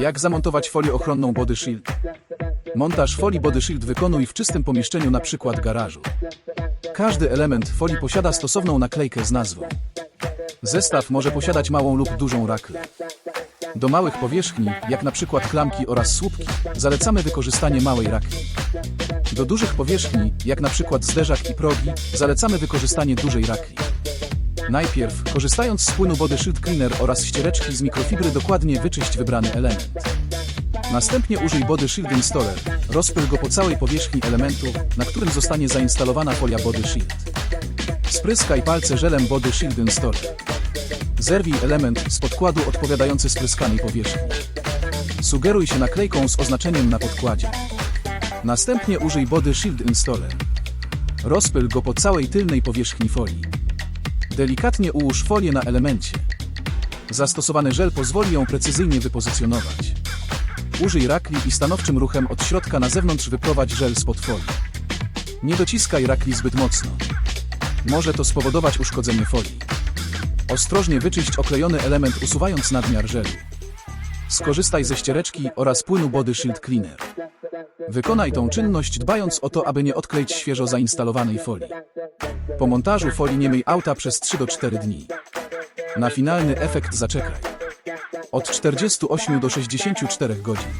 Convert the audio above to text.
Jak zamontować folię ochronną Body Shield? Montaż folii Body Shield wykonuj w czystym pomieszczeniu, przykład garażu. Każdy element folii posiada stosowną naklejkę z nazwą. Zestaw może posiadać małą lub dużą raklę. Do małych powierzchni, jak przykład klamki oraz słupki, zalecamy wykorzystanie małej rakli. Do dużych powierzchni, jak przykład zderzak i progi, zalecamy wykorzystanie dużej rakli. Najpierw, korzystając z płynu Body Shield Cleaner oraz ściereczki z mikrofibry dokładnie wyczyść wybrany element. Następnie użyj Body Shield Installer, rozpyl go po całej powierzchni elementu, na którym zostanie zainstalowana folia Body Shield. Spryskaj palce żelem Body Shield Installer. Zerwij element z podkładu odpowiadający spryskanej powierzchni. Sugeruj się naklejką z oznaczeniem na podkładzie. Następnie użyj Body Shield Installer. Rozpyl go po całej tylnej powierzchni folii. Delikatnie ułóż folię na elemencie. Zastosowany żel pozwoli ją precyzyjnie wypozycjonować. Użyj rakli i stanowczym ruchem od środka na zewnątrz wyprowadź żel spod folii. Nie dociskaj rakli zbyt mocno. Może to spowodować uszkodzenie folii. Ostrożnie wyczyść oklejony element usuwając nadmiar żelu. Skorzystaj ze ściereczki oraz płynu Body Shield Cleaner. Wykonaj tą czynność dbając o to, aby nie odkleić świeżo zainstalowanej folii. Po montażu folii nie myj auta przez 3 do 4 dni. Na finalny efekt zaczekaj. Od 48 do 64 godzin.